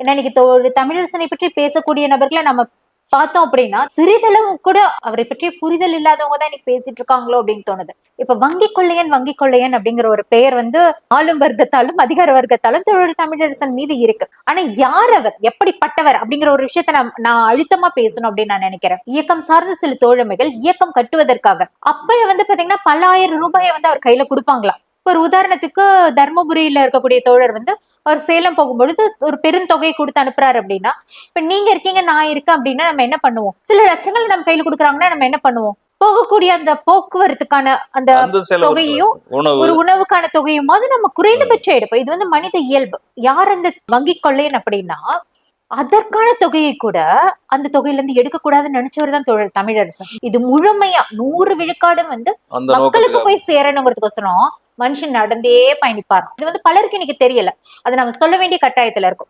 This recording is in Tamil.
ஏன்னா இன்னைக்கு தமிழரசனை பற்றி பேசக்கூடிய நபர்களை நம்ம பார்த்தோம் அப்படின்னா சிறிதளவு கூட அவரை பற்றிய புரிதல் இல்லாதவங்க தான் இன்னைக்கு பேசிட்டு இருக்காங்களோ அப்படின்னு தோணுது. இப்ப வங்கி கொள்ளையன் வங்கி கொள்ளையன் அப்படிங்கிற ஒரு பெயர் வந்து ஆளும் வர்க்கத்தாலும் அதிகார வர்க்கத்தாலும் தொழில் தமிழரசன் மீது இருக்கு. ஆனா யார் அவர்? எப்படிப்பட்டவர்? அப்படிங்கிற ஒரு விஷயத்த நான் நான் அழுத்தமா பேசணும் அப்படின்னு நான் நினைக்கிறேன். இயக்கம் சார்ந்த சில தோழமைகள் இயக்கம் கட்டுவதற்காக. அப்ப வந்து பாத்தீங்கன்னா பல ஆயிரம் ரூபாயை வந்து அவர் கையில கொடுப்பாங்களாம். ஒரு உதாரணத்துக்கு தர்மபுரியில இருக்கக்கூடிய தோழர் வந்து அவர் சேலம் போகும்பொழுது ஒரு பெருந்தொகையை கொடுத்து அனுப்புறாரு அப்படின்னா இப்ப நீங்க இருக்கீங்க நான் இருக்கேன் அப்படின்னா நம்ம என்ன பண்ணுவோம்? சில லட்சங்கள் நம்ம கையில கொடுக்குறாங்கன்னா நம்ம என்ன பண்ணுவோம்? போகக்கூடிய அந்த போக்குவரத்துக்கான அந்த தொகையும் ஒரு உணவுக்கான தொகையும் அது நம்ம குறைந்தபட்சம் எடுப்போம். இது வந்து மனித இயல்பு. யார் அந்த வங்கி கொள்ளையன் அப்படின்னா அதற்கான தொகையை கூட அந்த தொகையில இருந்து எடுக்கக்கூடாதுன்னு நினைச்சவர் தான் தமிழரசன். இது முழுமையா நூறு விழுக்காடும் வந்து மக்களுக்கு போய் சேரணுங்கிறதுக்கோசரம் மனுஷன் நடந்தே பயணிப்பார் இது வந்து பலருக்கு இன்னைக்கு தெரியல. அது நம்ம சொல்ல வேண்டிய கட்டாயத்துல இருக்கும்.